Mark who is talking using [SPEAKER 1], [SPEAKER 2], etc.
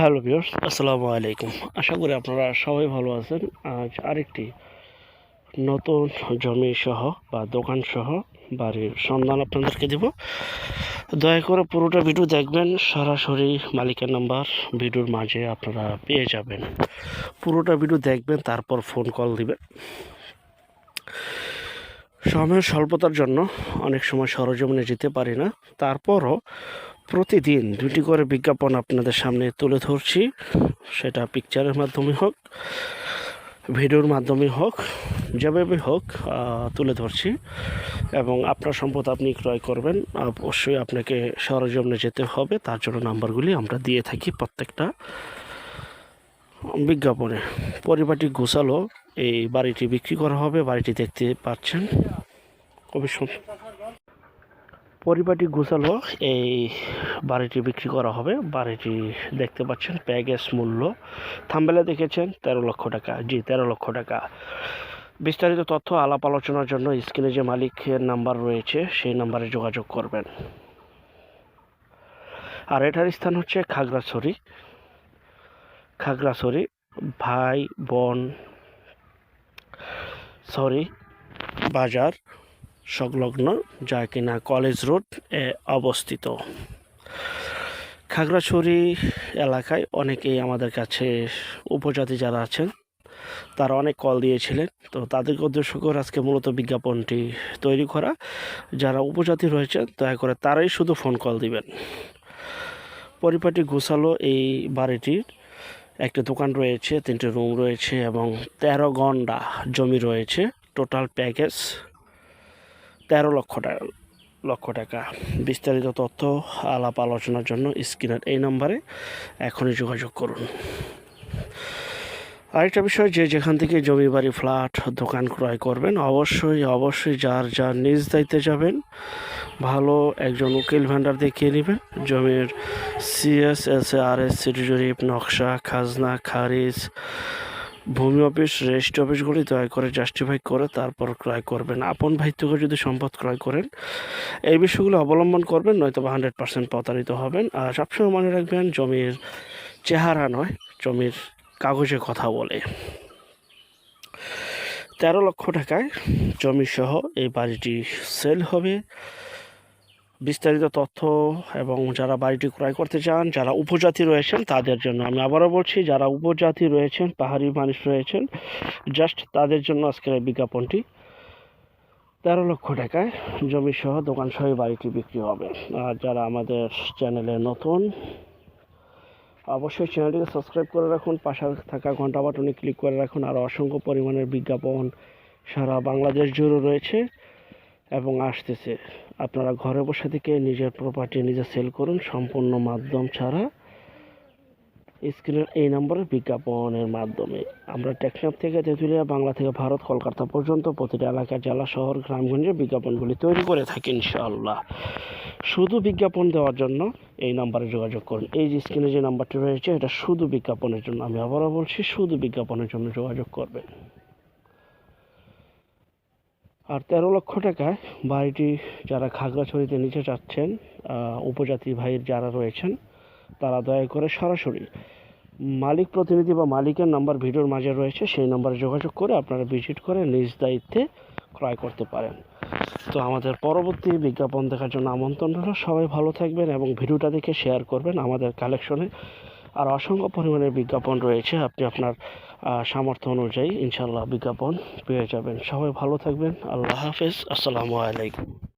[SPEAKER 1] Hello viewers, আসসালামু আলাইকুম। আশা করি আপনারা সবাই ভালো আছেন। আজ আরেকটি নতুন জমি সহ বা দোকান সহ বাড়ির সন্ধান আপনাদেরকে দেব। দয়া করে পুরোটা ভিডিও দেখবেন, সরাসরি মালিকের নাম্বার ভিডিওর মাঝে আপনারা পেয়ে যাবেন। পুরোটা ভিডিও দেখবেন, তারপর ফোন কল দিবেন। সময়ের স্বল্পতার জন্য অনেক সময় সরজমিনে যেতে পারি না। তারপরও প্রতিদিন দুটি করে বিজ্ঞাপন আপনাদের সামনে তুলে ধরছি। সেটা পিকচারের মাধ্যমে হোক ভিডিওর মাধ্যমে হোক, যেভাবে হোক তুলে ধরছি। এবং আপনার সম্পদ আপনি ক্রয় করবেন অবশ্যই আপনাকে সরজমিনে যেতে হবে। তার জন্য নাম্বারগুলি আমরা দিয়ে থাকি প্রত্যেকটা বিজ্ঞাপনে। পরিবারটি গোছালো, এই বাড়িটি বিক্রি করা হবে, বাড়িটি দেখতে পাচ্ছেন। খুবই সুন্দর। গোছালো, এই বাড়িটি বিক্রি করা হবে। বাড়িটি দেখতে পাচ্ছেন, প্যাকেজ মূল্য থাম্বেলে দেখেছেন, তেরো লক্ষ টাকা। জি, তেরো লক্ষ টাকা। বিস্তারিত তথ্য আলাপ আলোচনার জন্য স্ক্রিনে যে মালিকের নাম্বার রয়েছে, সেই নাম্বারে যোগাযোগ করবেন। আর এটার স্থান হচ্ছে খাগড়াছড়ি। খাগড়াছড়ি, ভাই, বোন, সরি, বাজার। সংলগ্ন, যা কিনা কলেজ রোড এ অবস্থিত। খাগড়াছড়ি এলাকায় অনেকেই আমাদের কাছে উপজাতি যারা আছেন, তারা অনেক কল দিয়েছিলেন। তো তাদেরকে উদ্দেশ্য করে আজকে মূলত বিজ্ঞাপনটি তৈরি করা। যারা উপজাতি রয়েছেন, দয়া করে তারাই শুধু ফোন কল দিবেন। পরিপাটি গোছালো এই বাড়িটির একটা দোকান রয়েছে, তিনটে রুম রয়েছে এবং তেরো গন্ডা জমি রয়েছে। টোটাল প্যাকেজ তেরো লক্ষ টাকা লক্ষ টাকা। বিস্তারিত তথ্য, আলাপ আলোচনার জন্য স্ক্রিনের এই নম্বরে এখনই যোগাযোগ করুন। আরেকটা বিষয়, যে যেখান থেকে জমি, বাড়ি, ফ্ল্যাট, দোকান ক্রয় করবেন, অবশ্যই অবশ্যই যার যার নিজ দায়িত্বে যাবেন, ভালো একজন উকিল ভেন্ডার দেখিয়ে নেবেন। জমির CS S R S city জরিপ নকশা, খাজনা, খারিজ ভূমি অফিস, রেজিস্ট্রি অফিসগুলি দয়া করে জাস্টিফাই করে, তারপর ক্রয় করবেন। আপন ভাই থেকে যদি সম্পদ ক্রয় করেন, এই বিষয়গুলো অবলম্বন করবেন নয়তো বা হান্ড্রেড পার্সেন্ট প্রতারিত হবেন। আর সবসময় মনে রাখবেন, জমির চেহারা নয়, জমির কাগজে কথা বলে। তেরো লক্ষ টাকায় জমি সহ এই বাড়িটি সেল হবে। বিস্তারিত তথ্য এবং যারা বাড়িটি ক্রয় করতে চান, যারা উপজাতি রয়েছেন, তাদের জন্য আমি আবারও বলছি, যারা উপজাতি রয়েছেন, পাহাড়ি মানুষ রয়েছেন জাস্ট তাদের জন্য আজকের এই বিজ্ঞাপনটি তেরো লক্ষ টাকায় জমি সহ দোকান সহ বাড়িটি বিক্রি হবে। আর যারা আমাদের চ্যানেলে নতুন, অবশ্যই চ্যানেলটিকে সাবস্ক্রাইব করে রাখুন, পাশে থাকা ঘণ্টা বাটনে ক্লিক করে রাখুন, আর অসংখ্য পরিমাণের বিজ্ঞাপন সারা বাংলাদেশ জুড়ে রয়েছে। এবং আসতেছে। আপনারা ঘরে বসে থেকে নিজের প্রপার্টি নিজে সেল করুন, সম্পূর্ণ মাধ্যম ছাড়া স্ক্রিনের এই নম্বরে বিজ্ঞাপনের মাধ্যমে। আমরা টেকনাফ থেকে তেঁতুলিয়া, বাংলা থেকে ভারত, কলকাতা পর্যন্ত প্রতিটা এলাকা, জেলা, শহর গ্রামগঞ্জে বিজ্ঞাপনগুলি তৈরি করে থাকি ইনশাআল্লাহ। শুধু বিজ্ঞাপন দেওয়ার জন্য এই নাম্বারে যোগাযোগ করুন। এই যে স্ক্রিনে যে নাম্বারটি রয়েছে, এটা শুধু বিজ্ঞাপনের জন্য। আমি আবারও বলছি, শুধু বিজ্ঞাপনের জন্য যোগাযোগ করবেন। আর তেরো লক্ষ টাকায় বাড়িটি যারা খাগড়াছড়িতে নিচে যাচ্ছেন উপজাতি ভাইয়ের যারা রয়েছেন, তারা দয়া করে সরাসরি মালিক প্রতিনিধি বা মালিকের নাম্বার ভিডিওর মাঝে রয়েছে, সেই নাম্বারে যোগাযোগ করে আপনারা ভিজিট করে নিজ দায়িত্বে ক্রয় করতে পারেন। তো আমাদের পরবর্তী বিজ্ঞাপন দেখার জন্য আমন্ত্রণ রইল। সবাই ভালো থাকবেন এবং ভিডিওটা দেখে শেয়ার করবেন। আমাদের কালেকশনে আর অসংখ্য পরিমাণের বিজ্ঞাপন রয়েছে। আপনি আপনার সামর্থ্য অনুযায়ী ইনশাল্লাহ বিজ্ঞাপন পেয়ে যাবেন। সবাই ভালো থাকবেন। আল্লাহ হাফেজ। আসসালামু আলাইকুম।